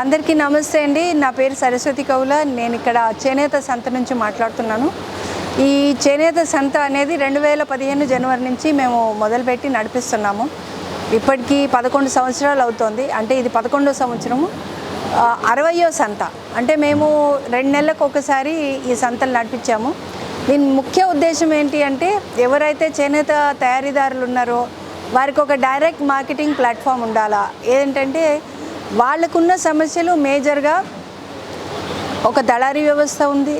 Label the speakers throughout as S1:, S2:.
S1: అందరికీ నమస్తే అండి. నా పేరు సరస్వతి కౌల. నేను ఇక్కడ చేనేత సంత నుంచి మాట్లాడుతున్నాను. ఈ చేనేత సంత అనేది రెండు వేల పదిహేను జనవరి నుంచి మేము మొదలుపెట్టి నడిపిస్తున్నాము. ఇప్పటికీ పదకొండు సంవత్సరాలు అవుతోంది. అంటే ఇది పదకొండో సంవత్సరము. అరవయో సంత. అంటే మేము రెండు నెలలకు ఒకసారి ఈ సంతలు నడిపించాము. దీని ముఖ్య ఉద్దేశం ఏంటి అంటే ఎవరైతే చేనేత తయారీదారులు ఉన్నారో వారికి ఒక డైరెక్ట్ మార్కెటింగ్ ప్లాట్ఫామ్ ఉండాలా? ఏంటంటే వాళ్ళకున్న సమస్యలు మేజర్గా ఒక దళారీ వ్యవస్థ ఉంది.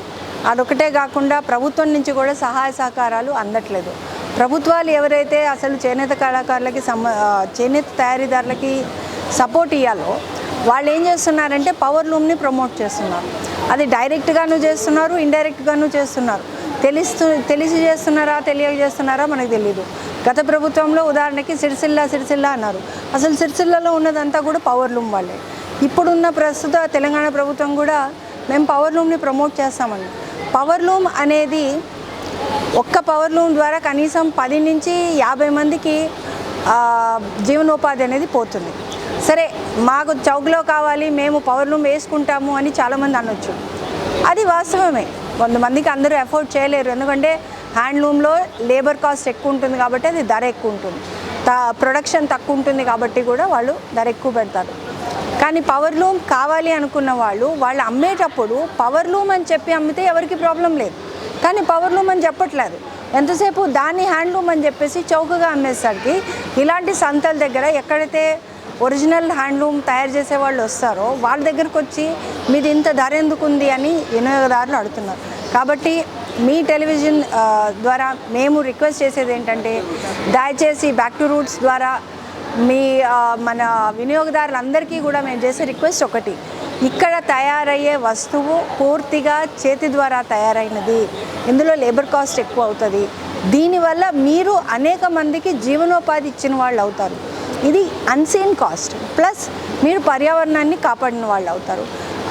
S1: అదొకటే కాకుండా ప్రభుత్వం నుంచి కూడా సహాయ సహకారాలు అందట్లేదు. ప్రభుత్వాలు ఎవరైతే అసలు చేనేత కళాకారులకి సమ చేనేత తయారీదారులకి సపోర్ట్ ఇవ్వాలో వాళ్ళు ఏం చేస్తున్నారంటే పవర్ లూమ్ని ప్రమోట్ చేస్తున్నారు. అది డైరెక్ట్గాను చేస్తున్నారు ఇండైరెక్ట్గాను చేస్తున్నారు. తెలుస్తూ తెలిసి చేస్తున్నారా తెలియక చేస్తున్నారా మనకు తెలియదు గత ప్రభుత్వంలో ఉదాహరణకి సిరిసిల్ల సిరిసిల్ల అన్నారు. అసలు సిరిసిల్లలో ఉన్నదంతా కూడా పవర్ లూమ్ వాళ్ళే. ఇప్పుడున్న ప్రస్తుత తెలంగాణ ప్రభుత్వం కూడా మేము పవర్ లూమ్ని ప్రమోట్ చేస్తామండి పవర్ లూమ్ అనేది ఒక్క పవర్ లూమ్ ద్వారా కనీసం పది నుంచి యాభై మందికి జీవనోపాధి అనేది పోతుంది. సరే మాకు చౌక్లో కావాలి మేము పవర్ లూమ్ వేసుకుంటాము అని చాలామంది అనొచ్చు. అది వాస్తవమే. కొంతమందికి అందరూ ఎఫోర్డ్ చేయలేరు. ఎందుకంటే హ్యాండ్లూమ్లో లేబర్ కాస్ట్ ఎక్కువ ఉంటుంది కాబట్టి అది ధర ఎక్కువ ఉంటుంది త ప్రొడక్షన్ తక్కువ ఉంటుంది కాబట్టి కూడా వాళ్ళు ధర ఎక్కువ పెడతారు. కానీ పవర్ లూమ్ కావాలి అనుకున్న వాళ్ళు వాళ్ళు అమ్మేటప్పుడు పవర్ లూమ్ అని చెప్పి అమ్మితే ఎవరికి ప్రాబ్లం లేదు. కానీ పవర్ లూమ్ అని చెప్పట్లేదు. ఎంతసేపు దాన్ని హ్యాండ్లూమ్ అని చెప్పేసి చౌకగా అమ్మేసరికి ఇలాంటి సంతల దగ్గర ఎక్కడైతే ఒరిజినల్ హ్యాండ్లూమ్ తయారు చేసే వాళ్ళు వస్తారో వాళ్ళ దగ్గరకు వచ్చి మీది ఇంత ధర ఎందుకు ఉంది అని వినియోగదారులు అడుగుతున్నారు. కాబట్టి మీ టెలివిజన్ ద్వారా మేము రిక్వెస్ట్ చేసేది ఏంటంటే దయచేసి బ్యాక్ టు రూట్స్ ద్వారా మీ మన వినియోగదారులందరికీ కూడా మేము చేసే రిక్వెస్ట్ ఒకటి. ఇక్కడ తయారయ్యే వస్తువు పూర్తిగా చేతి ద్వారా తయారైనది. ఇందులో లేబర్ కాస్ట్ ఎక్కువ అవుతుంది. దీనివల్ల మీరు అనేక మందికి జీవనోపాధి ఇచ్చిన వాళ్ళు అవుతారు. ఇది అన్సీన్ కాస్ట్ ప్లస్ మీరు పర్యావరణాన్ని కాపాడిన వాళ్ళు అవుతారు.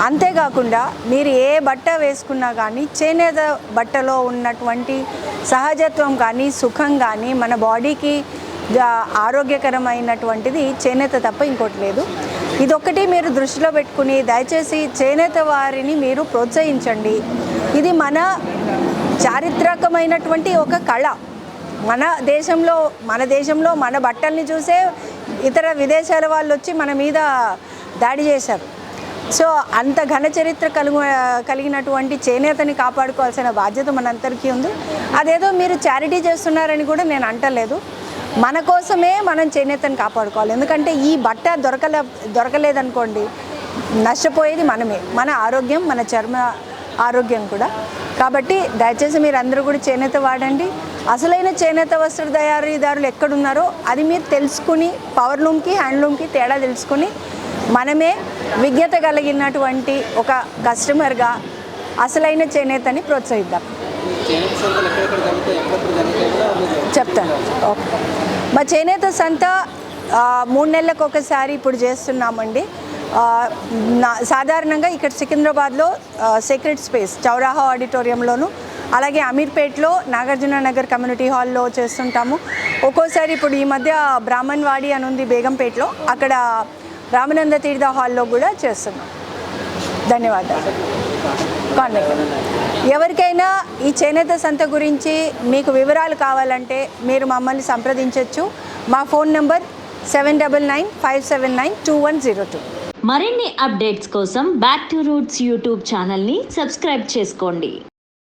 S1: అంతేకాకుండా మీరు ఏ బట్ట వేసుకున్నా కానీ చేనేత బట్టలో ఉన్నటువంటి సహజత్వం కానీ సుఖం కానీ మన బాడీకి ఆరోగ్యకరమైనటువంటిది చేనేత తప్ప ఇంకోటి లేదు. ఇదొక్కటి మీరు దృష్టిలో పెట్టుకుని దయచేసి చేనేత వారిని మీరు ప్రోత్సహించండి. ఇది మన చారిత్రకమైనటువంటి ఒక కళ. మన దేశంలో మన దేశంలో మన బట్టల్ని చూసే ఇతర విదేశాల వాళ్ళు వచ్చి మన మీద దాడి చేశారు. సో అంత ఘన చరిత్ర కలుగు కలిగినటువంటి చేనేతని కాపాడుకోవాల్సిన బాధ్యత మనందరికీ ఉంది. అదేదో మీరు చారిటీ చేస్తున్నారని కూడా నేను అంటలేదు. మన కోసమే మనం చేనేతని కాపాడుకోవాలి. ఎందుకంటే ఈ బట్ట దొరకలే దొరకలేదనుకోండి నష్టపోయేది మనమే. మన ఆరోగ్యం మన చర్మ ఆరోగ్యం కూడా. కాబట్టి దయచేసి మీరు అందరూ కూడా చేనేత వాడండి. అసలైన చేనేత వస్త్ర తయారీదారులు ఎక్కడున్నారో అది మీరు తెలుసుకుని పవర్ లూమ్కి హ్యాండ్లూమ్కి తేడా తెలుసుకుని మనమే విజ్ఞత కలిగినటువంటి ఒక కస్టమర్గా అసలైన చేనేతని ప్రోత్సహిద్దాం. చెప్తాను. ఓకే. మా చేనేత సంత మూడు నెలలకు ఒకసారి ఇప్పుడు చేస్తున్నామండి. నా- సాధారణంగా ఇక్కడ సికింద్రాబాద్లో సీక్రెట్ స్పేస్ చౌరాహా ఆడిటోరియంలోను అలాగే అమీర్పేట్లో నాగార్జున నగర్ కమ్యూనిటీ హాల్లో చేస్తుంటాము. ఒక్కోసారి ఇప్పుడు ఈ మధ్య బ్రాహ్మణ్వాడి అని ఉంది బేగంపేట్లో. అక్కడ రామానంద తీర్థ హాల్లో కూడా చేస్తున్నాం. ధన్యవాదాలు. కాంటాక్ట్ ఎవరికైనా ఈ చేనేత సంత గురించి మీకు వివరాలు కావాలంటే మీరు మమ్మల్ని సంప్రదించవచ్చు మా phone number seven double nine five seven nine two one zero two.
S2: మరిన్ని అప్డేట్స్ కోసం బ్యాక్ టు రూట్స్ యూట్యూబ్ ఛానల్ని సబ్స్క్రైబ్ చేసుకోండి.